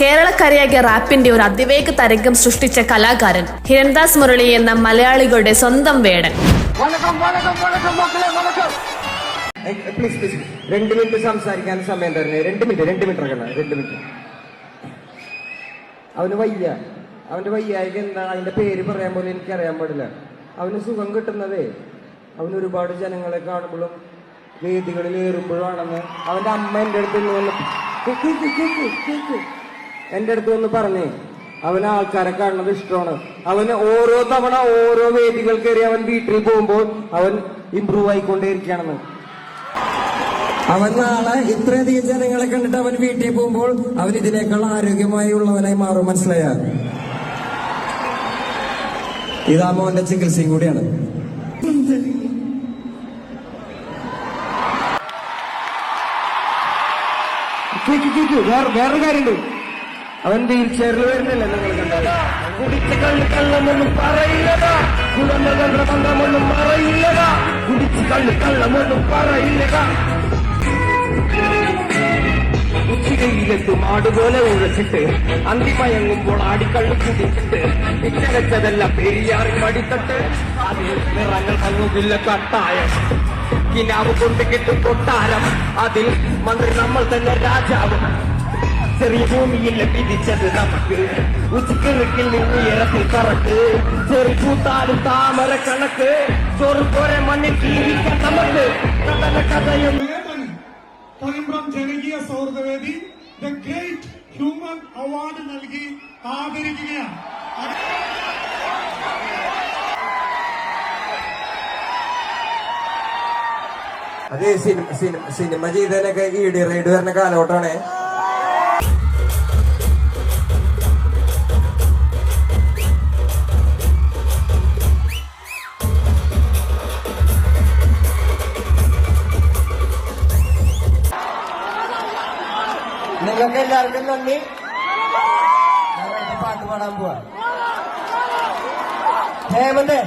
കേരളക്കരയാകിയ റാപ്പിന്റെ ഒരു അതിവേഗ തരംഗം സൃഷ്ടിച്ച കലാകാരൻ ഹിരൺദാസ് മുരളി എന്ന മലയാളികളുടെ സ്വന്തം വേടൻ. രണ്ട് മിനിറ്റ് സംസാരിക്കാൻ സമയം തരണേ രണ്ട് മിനിറ്റ് രണ്ട് മിനിറ്റ് രണ്ട് മിനിറ്റ്. അവന് വയ്യ. അവന്റെ വയ്യായിക എന്താ അതിന്റെ പേര് പറയാൻ പോലും എനിക്ക് അറിയാൻ പാടില്ല. അവന് സുഖം കിട്ടുന്നതേ. അവന് ഒരുപാട് ജനങ്ങളെ കാണുമ്പോഴും വേദികളിൽ ഏറുമ്പോഴാണെന്ന് അവന്റെ അമ്മ എന്റെ അടുത്ത് നിന്ന് കേക്ക് കേക്ക് കേക്ക് എന്റെ അടുത്ത് വന്ന് പറഞ്ഞേ അവന് ആൾക്കാരെ കാണുന്നത് ഇഷ്ടമാണ്. അവന് ഓരോ തവണ ഓരോ വേദികൾ കയറി അവൻ വീട്ടിൽ പോകുമ്പോൾ അവൻ ഇമ്പ്രൂവ് ആയിക്കൊണ്ടേയിരിക്കുകയാണെന്ന് അവൻ നാളെ ഇത്രയധികം ജനങ്ങളെ കണ്ടിട്ട് അവൻ വീട്ടിൽ പോകുമ്പോൾ അവൻ ഇതിനേക്കാൾ ആരോഗ്യമായി ഉള്ളവനായി മാറും മനസ്സിലായ? ഇതാ മോന്റെ ചികിത്സയും കൂടിയാണ്. വേറൊരു കാര്യമുണ്ട്. അവൻ വീൽ ചെയറിൽ വരുന്നില്ല. നിങ്ങൾ കള്ള് കള്ളമൊന്നും പറയില്ലടാ. ഉച്ചികയിലെത്തും ആടുപോലെ ഉഴച്ചിട്ട് അന്തിമയങ്ങുമ്പോൾ ആടിക്കള്ളു കുടിച്ചിട്ട് പിച്ചകച്ചതല്ല പെരിയാറിൽ മടിത്തട്ട്. അതിൽ നിറങ്ങൾ തങ്ങുന്നില്ല കട്ടായം. കിനാവ് കൊണ്ട് കിട്ടും കൊട്ടാരം. അതിൽ മന്ത്രി നമ്മൾ തന്നെ രാജാവ്. ചെറിയ ഭൂമിയിൽ വിധിച്ചത് നമുക്ക്. ഉച്ചക്കിറക്കിൽ നിന്ന് ഉയരത്തിൽ കറക്ക് ചെറു കൂത്താലും താമര കണക്ക്. ചോറ് പോരെ മണ്ണിൽ ജീവിക്കാൻ നമുക്ക്. കടല കഥയും. കണിമ്പ്രം ജനകീയ സൗഹൃദവേദി ദ ഗ്രേറ്റ് ഹ്യൂമൻ അവാർഡ് നൽകി ആദരിക്കുകയാണ്. അതെ സിനിമ സിനിമ സിനിമ ചെയ്തതിനൊക്കെ ഇടി റൈഡ് വരുന്ന കാലഘട്ടമാണ്. നിങ്ങൾക്ക് എല്ലാവർക്കും നന്ദി. പാട്ട് പാടാൻ പോവാ. ഹേമന്തേ